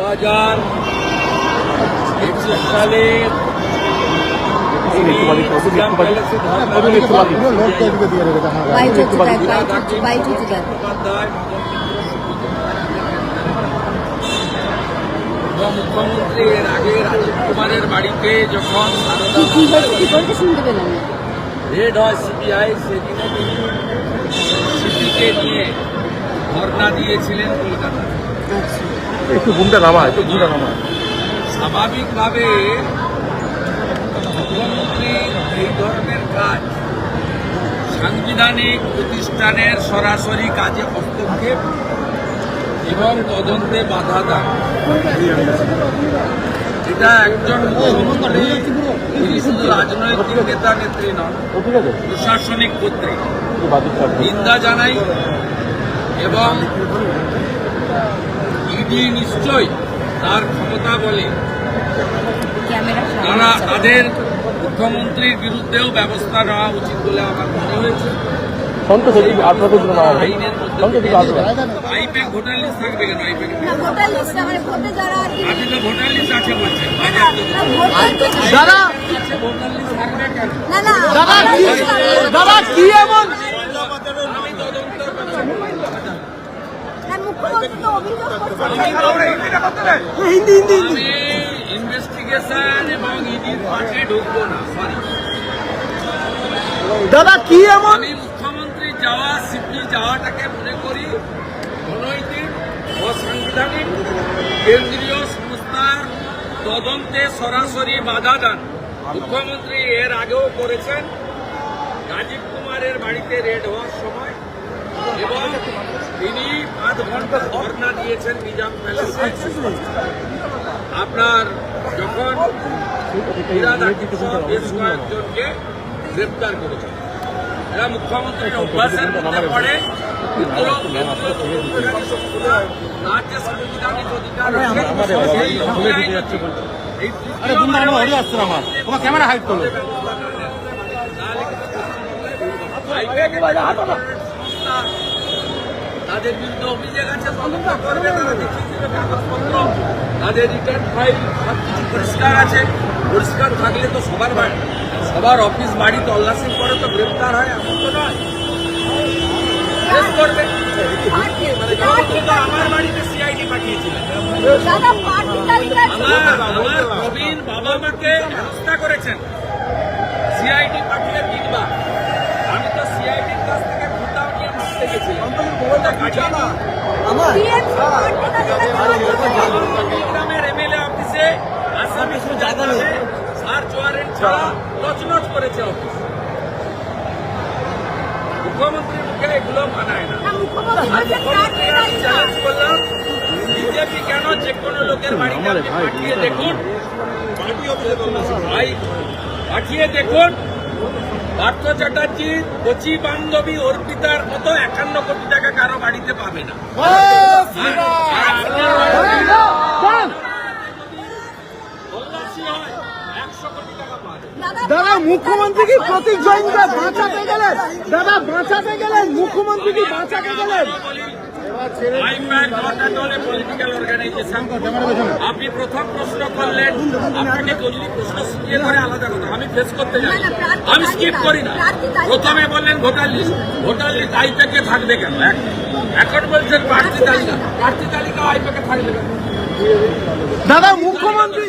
হাজার একুশ সালে মুখ্যমন্ত্রী এর আগে রাজীব কুমারের বাড়িতে যখন রেড হয় সিবিআই সেদিনে তিনি সিপিকে নিয়ে ধর্ণা দিয়েছিলেন কলকাতা আচ্ছা। একটু ঘুমটা নামা একটু ঘুমটা নামা। স্বাভাবিকভাবে এই ধরনের কাজ সাংবিধানিক প্রতিষ্ঠানের সরাসরি কাজে হস্তক্ষেপ এবং তদন্তে বাধা দান। এটা একজন মুখ্যমন্ত্রী তিনি শুধু রাজনৈতিক নেতা নেত্রী নন প্রশাসনিক কর্তৃক নিন্দা জানাই এবং ইডি নিশ্চয়ই তার ক্ষমতা বলে। তারা তাদের মুখ্যমন্ত্রীর বিরুদ্ধেও ব্যবস্থা নেওয়া উচিত বলে আমার মনে হয়েছে। ভোটার লিস্ট থাকবে কেন? ভোটার লিস্ট মানে ভোটে যারা আপনি তো ভোটার লিস্ট আছে বলছেন দাদা কি এমন আমি তদন্ত করছি। না, মুখ্যমন্ত্রী তো অভিযোগ করছে হিন্দি ইনভেস্টিগেশন এবং ইডির পাশে ঢুকবো না সরি দাদা কি এমন? আমি মুখ্যমন্ত্রী যাওয়া সিপি যাওয়াটাকে মনে করি অনৈতিক অসাংবিধানিক কেন্দ্রীয় সংস্থার তদন্তে সরাসরি বাধা দান। মুখ্যমন্ত্রী এর আগেও করেছেন। রাজীব কুমারের বাড়িতে রেড হওয়ার সময় এবং তিনি পাঁচ ঘণ্টা ধর্ণা দিয়েছেন নিজাম প্যালেসে আপনার যখন বেশ কয়েকজনকে গ্রেপ্তার করেছেন এরা মুখ্যমন্ত্রীর অভ্যাসের মধ্যে পড়ে ক্যামেরা হাইড করল তাদের বিরুদ্ধে অভিযোগ আছে তদন্ত করবে তারা দেখিয়ে দেবে কাগজপত্র তাদের রিটার্ন ফাইল সব কিছু পরিষ্কার আছে। পরিষ্কার থাকলে তো সবার বাড়ি সবার অফিস বাড়ি তল্লাশি করে তো গ্রেপ্তার হয় এমন তো নয়। করবে। মানে আমার বাড়িতে সিআইডি পাঠিয়েছিলেন। আমার প্রবীণ বাবা মাকে হেনস্থা করেছেন। গ্রামের এমএলএ অফিসে আসামি জায়গা সার্চ ওয়ারেন্ট ছাড়া করেছে অফিস মুখ্যমন্ত্রীর মুখে এগুলো মানায় না মুখ্যমন্ত্রী আমি চ্যালেঞ্জ করলাম বিজেপি কেন যে কোনো লোকের বাড়িতে পাঠিয়ে দেখুন ভাই পাঠিয়ে দেখুন। পার্থ চ্যাটার্জির কচি বান্ধবী অর্পিতার মতো একান্ন কোটি টাকা কারও বাড়িতে পাবে না আর আপনার বাড়িতে তল্লাশি হয় একশো কোটি টাকা পাবে দাদা মুখ্যমন্ত্রী কি প্রতীক জৈনকে বাঁচাতে গেলেন দাদা বাঁচাতে গেলেন। মুখ্যমন্ত্রী কি বাঁচাতে গেলেন আপনি প্রথম প্রশ্ন করলেন আপনাকে যদি প্রশ্ন শিখিয়ে করে আলাদা কথা। আমি ফেস করতে যাই। আমি স্কিপ করি না। প্রথমে বললেন ভোটার লিস্ট। ভোটার লিস্ট আইপ্যাকে থাকবে কেন? এখন বলছেন প্রার্থী তালিকা। প্রার্থী তালিকা আইপ্যাকে থাকবে কেন? দাদা মুখ্যমন্ত্রী